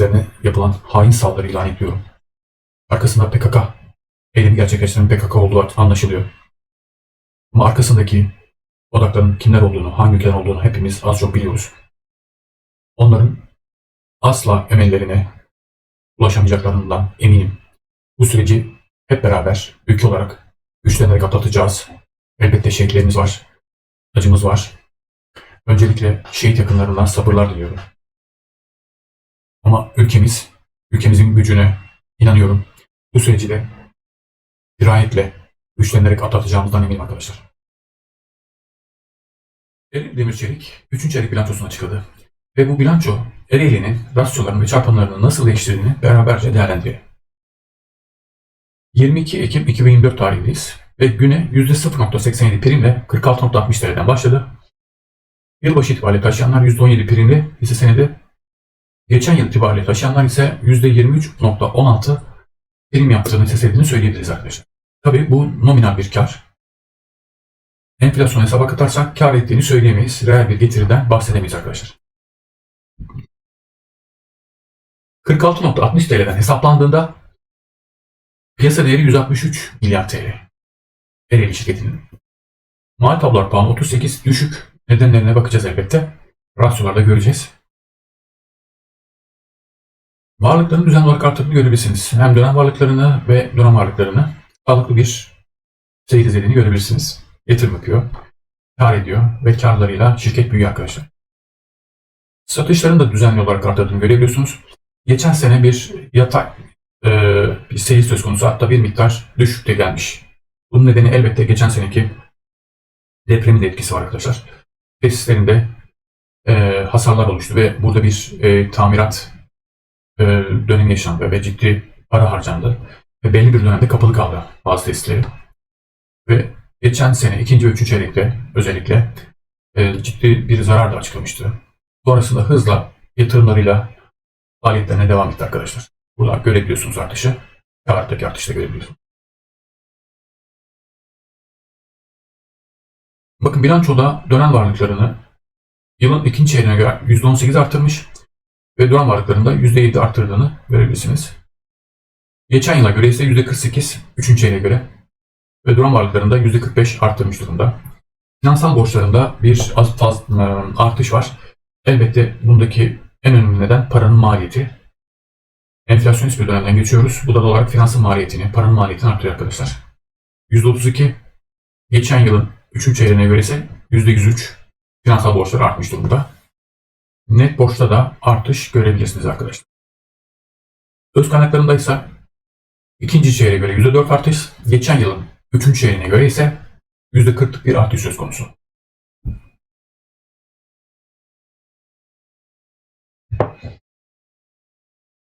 Testlerine yapılan hain saldırı ilan ediyorum. Arkasında PKK, eylemi gerçekleştiren PKK olduğu anlaşılıyor. Ama arkasındaki odakların kimler olduğunu, hangi ülkeler olduğunu hepimiz az çok biliyoruz. Onların asla emellerine ulaşamayacaklarından eminim. Bu süreci hep beraber ülke olarak güçlenerek atlatacağız. Elbette şehitlerimiz var, acımız var. Öncelikle şehit yakınlarından sabırlar diliyorum. Ama ülkemiz, ülkemizin gücüne inanıyorum. Bu süreci de dirayetle güçlenerek atlatacağımızdan eminim arkadaşlar. Ereğli Demirçelik 3. çeyrek bilançosuna açıkladı. Ve bu bilanço Ereğli'nin rasyolarını ve çarpanlarını nasıl değiştirdiğini beraberce değerlendirelim. 22 Ekim 2024 tarihindeyiz ve güne %0.87 primle 46.60 TL'den başladı. Yılbaşı itibariyle taşıyanlar %17 primli hisse senedi. Geçen yıl itibariyle taşıyanlar ise %23.16 prim yaptığını senedini söyleyebiliriz arkadaşlar. Tabii bu nominal bir kar. Enflasyon hesaba katarsak kar ettiğini söyleyemeyiz. Reel bir getiriden bahsedemeyiz arkadaşlar. 46.60 TL'den hesaplandığında piyasa değeri 163 milyar TL. Ereğli şirketinin. Mal tablolar puanı 38 düşük. Nedenlerine bakacağız elbette. Rasyolarda göreceğiz. Varlıkların düzenli olarak arttığını görebilirsiniz. Hem dönem varlıklarını ve dönem varlıklarını sağlıklı bir seyir izlediğini görebilirsiniz. Yatırım yapıyor, kar ediyor ve karlarıyla şirket büyüyor arkadaşlar. Satışların da düzenli olarak arttığını görebiliyorsunuz. Geçen sene bir yatay e, bir seyir söz konusu hatta bir miktar düşükte gelmiş. Bunun nedeni elbette geçen seneki depremin de etkisi var arkadaşlar. Tesislerinde e, hasarlar oluştu ve burada bir e, tamirat e, dönemi yaşandı ve ciddi para harcandı. Ve belli bir dönemde kapalı kaldı bazı tesisleri. Ve geçen sene ikinci ve üçüncü çeyrekte özellikle e, ciddi bir zarar da açıklamıştı. Sonrasında hızla yatırımlarıyla faaliyetlerine devam etti arkadaşlar. Burada görebiliyorsunuz artışı. Karttaki artışı da görebiliyorsunuz. Bakın bilançoda dönen varlıklarını yılın ikinci çeyreğine göre %18 arttırmış ve dönem varlıklarında %7 arttırdığını görebilirsiniz. Geçen yıla göre ise %48 üçüncü çeyreğe göre ve dönem varlıklarında %45 arttırmış durumda. Finansal borçlarında bir az fazla artış var. Elbette bundaki en önemli neden paranın maliyeti. Enflasyonist bir dönemden geçiyoruz. Bu da olarak finansal maliyetini, paranın maliyetini artırıyor arkadaşlar. %32 geçen yılın 3. çeyreğine göre ise %103 finansal borçlar artmış durumda. Net borçta da artış görebilirsiniz arkadaşlar. Öz kaynaklarında ise ikinci çeyreğe göre %4 artış, geçen yılın 3. çeyreğine göre ise %40'lık bir artış söz konusu.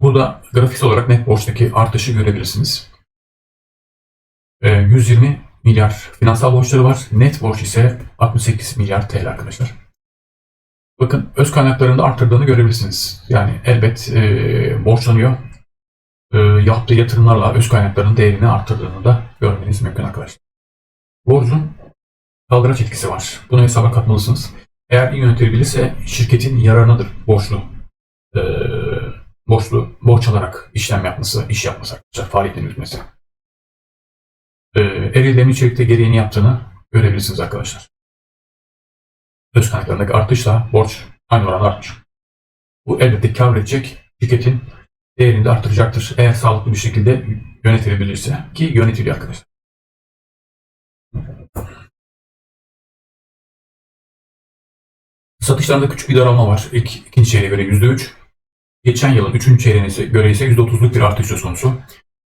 Burada grafiksel olarak net borçtaki artışı görebilirsiniz. Ee, 120 milyar finansal borçları var. Net borç ise 68 milyar TL arkadaşlar. Bakın öz kaynaklarında arttırdığını görebilirsiniz. Yani elbet e, borçlanıyor. E, yaptığı yatırımlarla öz kaynakların değerini arttırdığını da görmeniz mümkün arkadaşlar. Borcun kaldıraç etkisi var. Bunu hesaba katmalısınız. Eğer iyi yönetilebilirse şirketin yararınadır borçlu. E, borçlu, borç alarak işlem yapması, iş yapması arkadaşlar, faaliyetini yürütmesi. E, Eril Demir içerikte gereğini yaptığını görebilirsiniz arkadaşlar. Öz kaynaklarındaki artışla borç aynı oranda artmış. Bu elbette kar edecek, şirketin değerini de artıracaktır. Eğer sağlıklı bir şekilde yönetilebilirse ki yönetiliyor arkadaşlar. Satışlarında küçük bir daralma var. İlk ikinci çeyreğe göre %3. Geçen yılın üçüncü çeyreğine göre ise %30'luk bir artış söz konusu.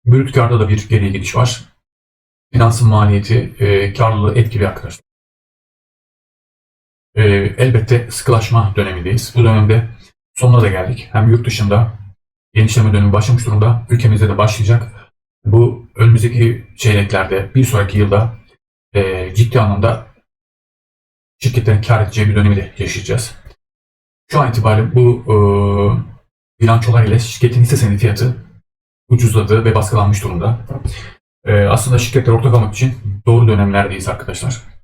Brüt karda da bir geriye gidiş var. Finansın maliyeti e, karlılığı etkili arkadaşlar. E, elbette sıkılaşma dönemindeyiz. Bu dönemde sonuna da geldik. Hem yurt dışında genişleme dönemi başlamış durumda. Ülkemizde de başlayacak. Bu önümüzdeki çeyreklerde bir sonraki yılda e, ciddi anlamda şirketlerin kar edeceği bir dönemi de yaşayacağız. Şu an itibariyle bu e, bilançolar ile şirketin hisse senedi fiyatı ucuzladı ve baskılanmış durumda. E, aslında şirketler ortak olmak için doğru dönemlerdeyiz arkadaşlar.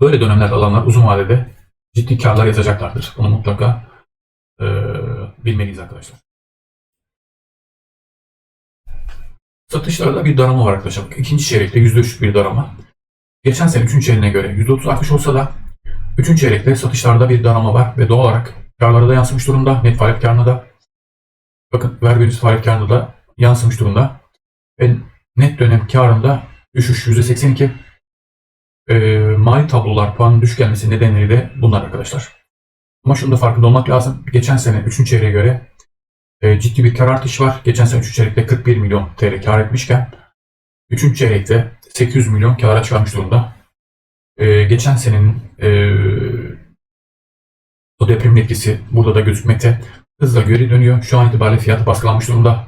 Böyle dönemlerde alanlar uzun vadede ciddi karlar yazacaklardır. Bunu mutlaka e, bilmeliyiz arkadaşlar. Satışlarda bir darama var arkadaşlar. İkinci çeyrekte %3'lük bir darama. Geçen sene 3. çeyreğine göre %30 artış olsa da 3. çeyrekte satışlarda bir darama var ve doğal olarak karlara da yansımış durumda. Net faaliyet karına da bakın vergi öncesi faaliyet karına da yansımış durumda. Ve net dönem karında düşüş %82. E, mali tablolar puanın düşük gelmesi nedenleri de bunlar arkadaşlar. Ama şunu da farkında olmak lazım. Geçen sene 3. çeyreğe göre e, ciddi bir kar artışı var. Geçen sene 3. çeyrekte 41 milyon TL kar etmişken 3. çeyrekte 800 milyon kâra çıkarmış durumda. E, geçen senenin e, o depremin etkisi burada da gözükmekte. Hızla geri dönüyor. Şu an itibariyle fiyatı baskılanmış durumda.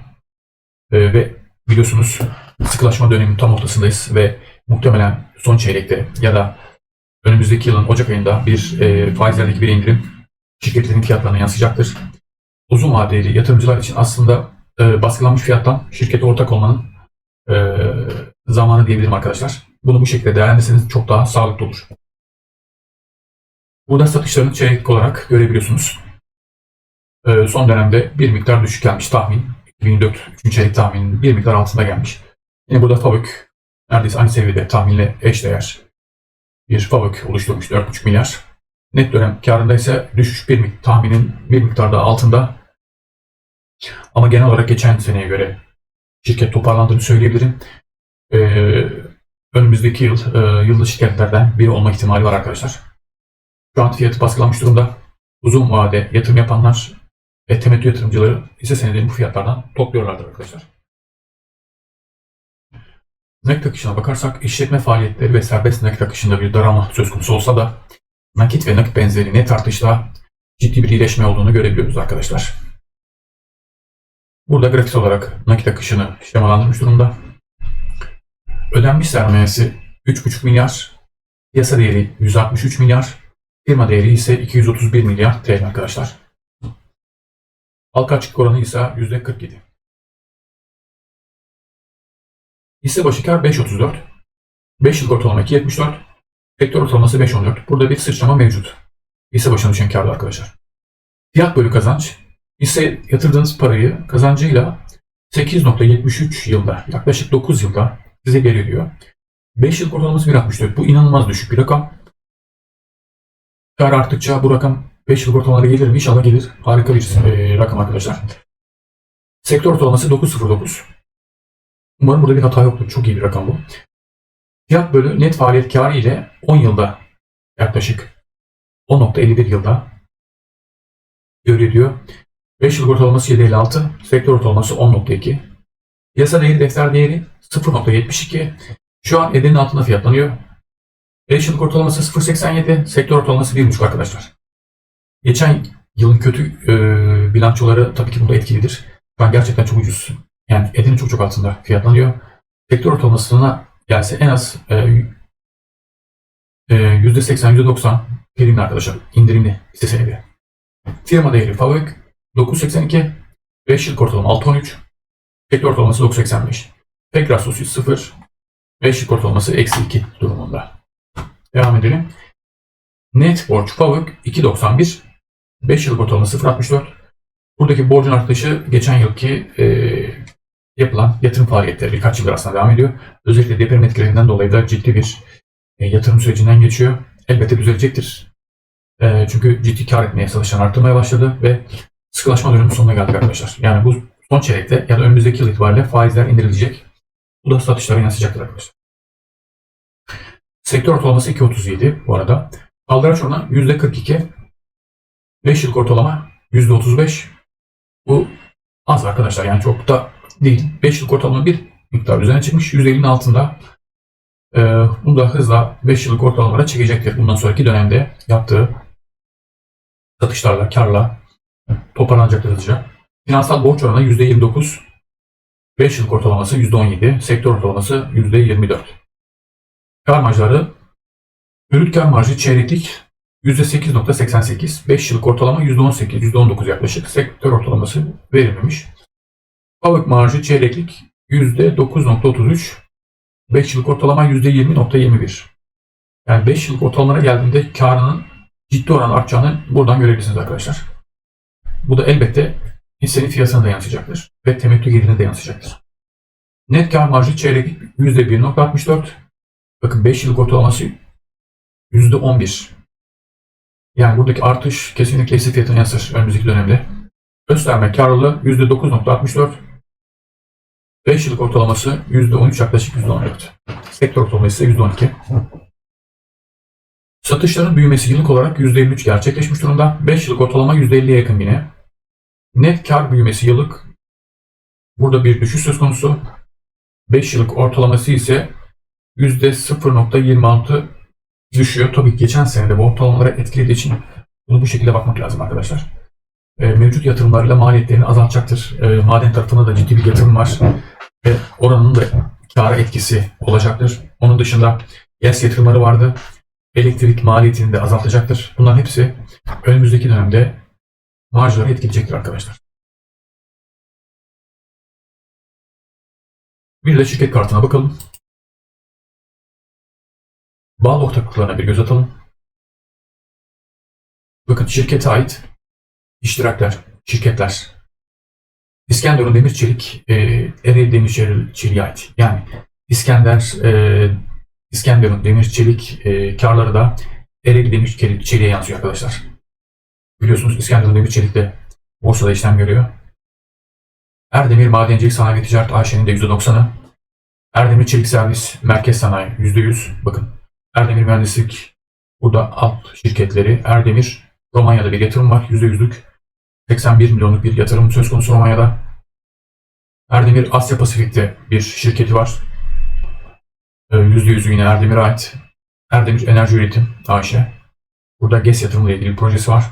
E, ve biliyorsunuz sıkılaşma döneminin tam ortasındayız ve muhtemelen son çeyrekte ya da önümüzdeki yılın Ocak ayında bir e, faizlerdeki bir indirim şirketlerin fiyatlarına yansıyacaktır. Uzun vadeli yatırımcılar için aslında e, baskılanmış fiyattan şirkete ortak olmanın e, zamanı diyebilirim arkadaşlar. Bunu bu şekilde değerlendirirseniz çok daha sağlıklı olur. Burada satışlarını çeyrek olarak görebiliyorsunuz. E, son dönemde bir miktar düşük gelmiş tahmin. 2004 3. çeyrek tahminin bir miktar altında gelmiş. Yine burada FAVÖK neredeyse aynı seviyede tahminle eşdeğer bir FAVÖK oluşturmuş 4,5 milyar. Net dönem karında ise düşüş bir tahminin bir miktar daha altında. Ama genel olarak geçen seneye göre şirket toparlandığını söyleyebilirim. Ee, önümüzdeki yıl e, yıldız şirketlerden biri olma ihtimali var arkadaşlar. Şu an fiyatı baskılanmış durumda. Uzun vade yatırım yapanlar ve temettü yatırımcıları hisse senedini bu fiyatlardan topluyorlardır arkadaşlar. Nakit akışına bakarsak işletme faaliyetleri ve serbest nakit akışında bir daralma söz konusu olsa da nakit ve nakit benzeri net artışta ciddi bir iyileşme olduğunu görebiliyoruz arkadaşlar. Burada grafik olarak nakit akışını şemalandırmış durumda. Ödenmiş sermayesi 3,5 milyar, piyasa değeri 163 milyar, firma değeri ise 231 milyar TL arkadaşlar. Halka açık oranı ise %47. Hisse başı kar 5.34. 5 yıllık ortalama 2.74. Sektör ortalaması 5.14. Burada bir sıçrama mevcut. Hisse başına düşen karda arkadaşlar. Fiyat bölü kazanç. Hisse yatırdığınız parayı kazancıyla 8.73 yılda yaklaşık 9 yılda size geri ödüyor. 5 yıllık ortalaması 1.64. Bu inanılmaz düşük bir rakam. Kar arttıkça bu rakam 5 yıllık ortalamalara gelir mi? İnşallah gelir. Harika bir e, rakam arkadaşlar. Sektör ortalaması 9.09. Umarım burada bir hata yoktur. Çok iyi bir rakam bu. Fiyat bölü net faaliyet karı ile 10 yılda yaklaşık 10.51 yılda göre diyor. 5 yıllık ortalaması 7.56, sektör ortalaması 10.2. Piyasa değeri defter değeri 0.72. Şu an edenin altında fiyatlanıyor. 5 yıllık ortalaması 0.87, sektör ortalaması 1.5 arkadaşlar. Geçen yılın kötü e, bilançoları tabii ki bunda etkilidir. An gerçekten çok ucuz. Yani edenin çok çok altında fiyatlanıyor. Sektör ortalamasına gelse en az e, e, %80, %90 primli arkadaşlar. indirimli hisse senedi. Firma değeri FAVÖK 9.82, 5 yıllık ortalama 6.13, sektör ortalaması 9.85. Pek rasyosu 0, 5 yıllık ortalaması eksi 2 durumunda. Devam edelim. Net borç FAVÖK 2.91, 5 yıllık ortalaması 0.64. Buradaki borcun artışı geçen yılki e, yapılan yatırım faaliyetleri birkaç yıldır aslında devam ediyor. Özellikle deprem etkilerinden dolayı da ciddi bir e, yatırım sürecinden geçiyor. Elbette düzelecektir. E, çünkü ciddi kar etmeye çalışan artmaya başladı ve sıkılaşma dönemi sonuna geldik arkadaşlar. Yani bu son çeyrekte ya da önümüzdeki yıl itibariyle faizler indirilecek. Bu da satışlara yansıyacaktır arkadaşlar. Sektör ortalaması 2.37 bu arada. Kaldıraç oranı %42. 5 yıllık ortalama %35. Bu az arkadaşlar yani çok da değil. 5 yıllık ortalama bir miktar üzerine çıkmış. %50'nin altında. Ee, bunu da hızla 5 yıllık ortalamalara çekecektir. Bundan sonraki dönemde yaptığı satışlarla, karla toparlanacaktır hızlıca. Finansal borç oranı %29. 5 yıllık ortalaması %17. Sektör ortalaması %24. Kar marjları Brüt kar marjı çeyreklik %8.88, 5 yıllık ortalama %18, %19 yaklaşık sektör ortalaması verilmemiş. Pavuk marjı çeyreklik %9.33, 5 yıllık ortalama %20.21. Yani 5 yıllık ortalamalara geldiğinde karının ciddi oran artacağını buradan görebilirsiniz arkadaşlar. Bu da elbette hissenin fiyatına da yansıyacaktır ve temettü gelirine de yansıyacaktır. Net kar marjı çeyrek %1.64. Bakın 5 yıllık ortalaması %11. Yani buradaki artış kesinlikle hisse fiyatına yansır önümüzdeki dönemde. Gösterme karlılığı %9.64. 5 yıllık ortalaması %13 yaklaşık %14. Sektör ortalaması ise %12. Satışların büyümesi yıllık olarak %23 gerçekleşmiş durumda. 5 yıllık ortalama %50'ye yakın yine. Net kar büyümesi yıllık burada bir düşüş söz konusu. 5 yıllık ortalaması ise %0.26 düşüyor. Tabii geçen sene de bu ortalamalara etkilediği için bunu bu şekilde bakmak lazım arkadaşlar. E, mevcut yatırımlarla maliyetlerini azaltacaktır. E, maden tarafında da ciddi bir yatırım var. Ve oranın da kâra etkisi olacaktır. Onun dışında GES yatırımları vardı. Elektrik maliyetini de azaltacaktır. Bunların hepsi önümüzdeki dönemde marjları etkileyecektir arkadaşlar. Bir de şirket kartına bakalım. Bağlı ortaklıklarına bir göz atalım. Bakın şirkete ait iştirakler, şirketler. İskenderun Demir Çelik, e, Ereğli Demir Çelik- Çelik'e ait. Yani İskender, e, İskenderun Demir Çelik e, karları da Ereğli Demir Çelik, Çelik'e yansıyor arkadaşlar. Biliyorsunuz İskenderun Demir Çelik de borsada işlem görüyor. Erdemir Madencilik Sanayi Ticaret AŞ'nin de %90'ı. Erdemir Çelik Servis Merkez Sanayi %100. Bakın Erdemir Mühendislik burada alt şirketleri. Erdemir Romanya'da bir yatırım var. %100'lük 81 milyonluk bir yatırım söz konusu Romanya'da. Erdemir Asya Pasifik'te bir şirketi var. Ee, %100'ü yine Erdemir'e ait. Erdemir Enerji Üretim AŞ. Burada GES yatırımıyla ilgili bir projesi var.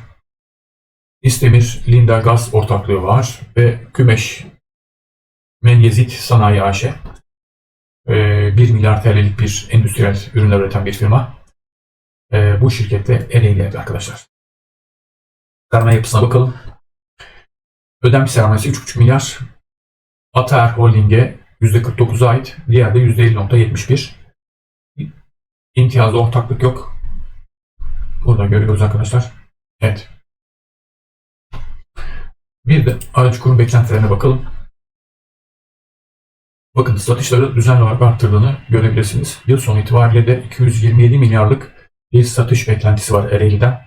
İstemir Linda Gaz ortaklığı var ve Kümeş Menyezit Sanayi AŞ. Ee, 1 milyar TL'lik bir endüstriyel ürünler üreten bir firma. Ee, bu şirkette Ereğli'de arkadaşlar. Sermaye yapısına bakalım. Ödenmiş sermayesi 3,5 milyar. Ataer Holding'e %49'a ait. Diğer de %50.71. İmtiyazlı ortaklık yok. Burada görüyoruz arkadaşlar. Evet. Bir de aracı kurum beklentilerine bakalım. Bakın satışları düzenli olarak arttırdığını görebilirsiniz. Yıl sonu itibariyle de 227 milyarlık bir satış beklentisi var Ereğli'den.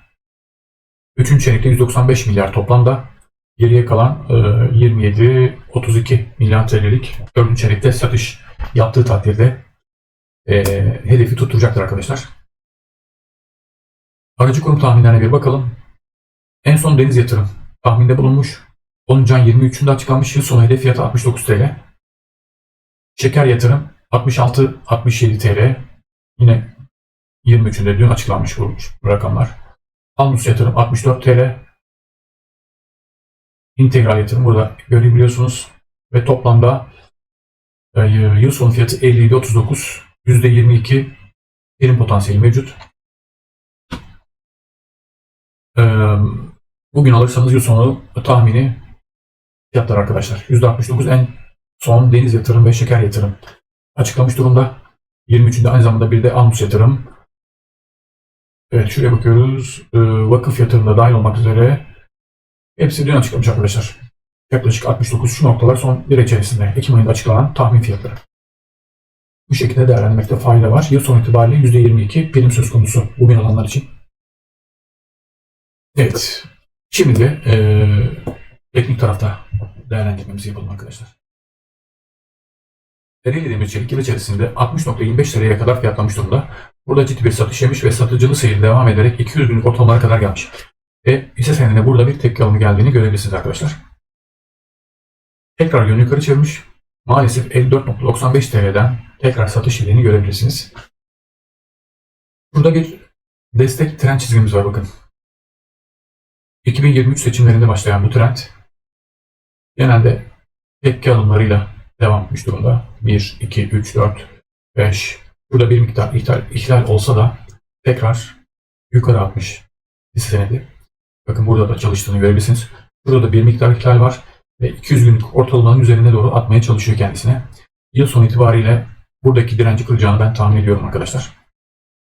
Üçüncü çeyrekte 195 milyar toplamda. Geriye kalan e, 27-32 milyar TL'lik dördüncü çeyrekte satış yaptığı takdirde e, hedefi tutturacaktır arkadaşlar. Aracı kurum tahminlerine bir bakalım. En son deniz yatırım tahminde bulunmuş. 10. ayın 23'ünde açıklanmış yıl sonu hedef fiyatı 69 TL. Şeker yatırım 66-67 TL. Yine 23'ünde dün açıklanmış bu rakamlar. Almus yatırım 64 TL. İntegral yatırım burada görebiliyorsunuz. Ve toplamda e, yıl sonu fiyatı 57.39 %22 prim potansiyeli mevcut. E, bugün alırsanız yıl sonu tahmini fiyatlar arkadaşlar. %69 en son deniz yatırım ve şeker yatırım açıklamış durumda. 23'ünde aynı zamanda bir de Almus yatırım. Evet şuraya bakıyoruz. E, vakıf yatırımda dahil olmak üzere hepsi dün açıklamış arkadaşlar. Yaklaşık 69 şu noktalar son bir içerisinde Ekim ayında açıklanan tahmin fiyatları. Bu şekilde değerlendirmekte fayda var. Yıl sonu itibariyle %22 prim söz konusu bugün alanlar için. Evet. Şimdi de e, teknik tarafta değerlendirmemizi yapalım arkadaşlar. Ereğli Demir Çelik yıl içerisinde 60.25 liraya kadar fiyatlanmış durumda. Burada ciddi bir satış yemiş ve satıcılı seyir devam ederek 200 günlük ortalamalara kadar gelmiş. Ve hisse senedine burada bir tepki alımı geldiğini görebilirsiniz arkadaşlar. Tekrar yönü yukarı çevirmiş. Maalesef 54.95 TL'den tekrar satış ildiğini görebilirsiniz. Burada bir destek trend çizgimiz var bakın. 2023 seçimlerinde başlayan bu trend genelde tepki alımlarıyla devam etmiş durumda. 1, 2, 3, 4, 5. Burada bir miktar ihlal, ihlal olsa da tekrar yukarı atmış hisse senedi. Bakın burada da çalıştığını görebilirsiniz. Burada da bir miktar ihlal var ve 200 günlük ortalamanın üzerine doğru atmaya çalışıyor kendisine. Yıl sonu itibariyle buradaki direnci kıracağını ben tahmin ediyorum arkadaşlar.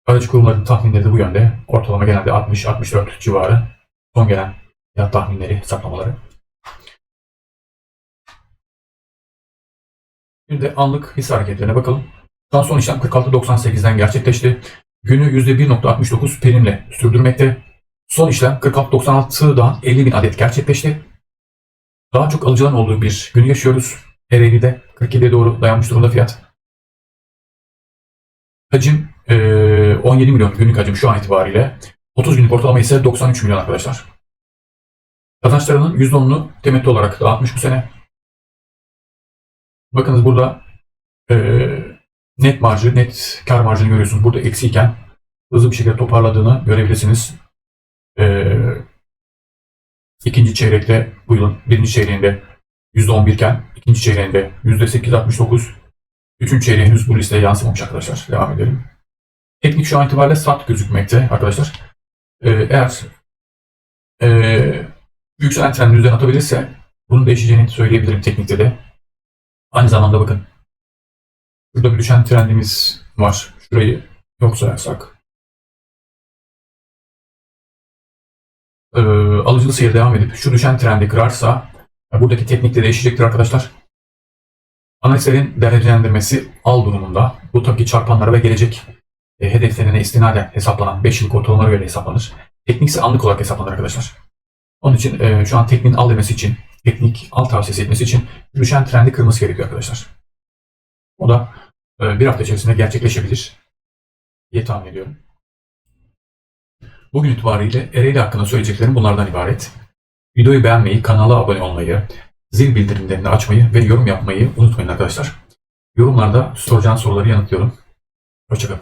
Aracı kurumların tahminleri de bu yönde. Ortalama genelde 60-64 civarı. Son gelen fiyat tahminleri, hesaplamaları. Bir de anlık hisse hareketlerine bakalım. Şu son işlem 46.98'den gerçekleşti. Günü %1.69 primle sürdürmekte. Son işlem 46.96'dan 50 bin adet gerçekleşti. Daha çok alıcıların olduğu bir günü yaşıyoruz. Ereğli'de 47'ye doğru dayanmış durumda fiyat. Hacim eee, 17 milyon günlük hacim şu an itibariyle. 30 günlük ortalama ise 93 milyon arkadaşlar. Kazançlarının %10'unu temettü olarak dağıtmış bu sene. Bakınız burada eee, net marjı, net kar marjını görüyorsunuz. Burada eksiyken hızlı bir şekilde toparladığını görebilirsiniz. Eee ikinci çeyrekte bu yılın birinci çeyreğinde %11 iken ikinci çeyreğinde %8.69 Üçüncü çeyreğe henüz bu listeye yansımamış arkadaşlar. Devam edelim. Teknik şu an itibariyle sat gözükmekte arkadaşlar. Ee, eğer ee, yükselen trendin üzerine atabilirse bunun değişeceğini söyleyebilirim teknikte de. Aynı zamanda bakın. Burada bir düşen trendimiz var. Şurayı yok sayarsak. Ee, alıcılı seyir devam edip şu düşen trendi kırarsa buradaki teknik de değişecektir arkadaşlar. Analizlerin derecelendirmesi al durumunda bu tabii çarpanlara ve gelecek e, hedeflerine istinaden hesaplanan 5 yıllık ortalamalara göre hesaplanır. Teknik ise anlık olarak hesaplanır arkadaşlar. Onun için e, şu an tekniğin al demesi için, teknik al tavsiyesi etmesi için düşen trendi kırması gerekiyor arkadaşlar. O da e, bir hafta içerisinde gerçekleşebilir diye tahmin ediyorum. Bugün itibariyle Ereğli hakkında söyleyeceklerim bunlardan ibaret. Videoyu beğenmeyi, kanala abone olmayı, zil bildirimlerini açmayı ve yorum yapmayı unutmayın arkadaşlar. Yorumlarda soracağınız soruları yanıtlıyorum. Hoşçakalın.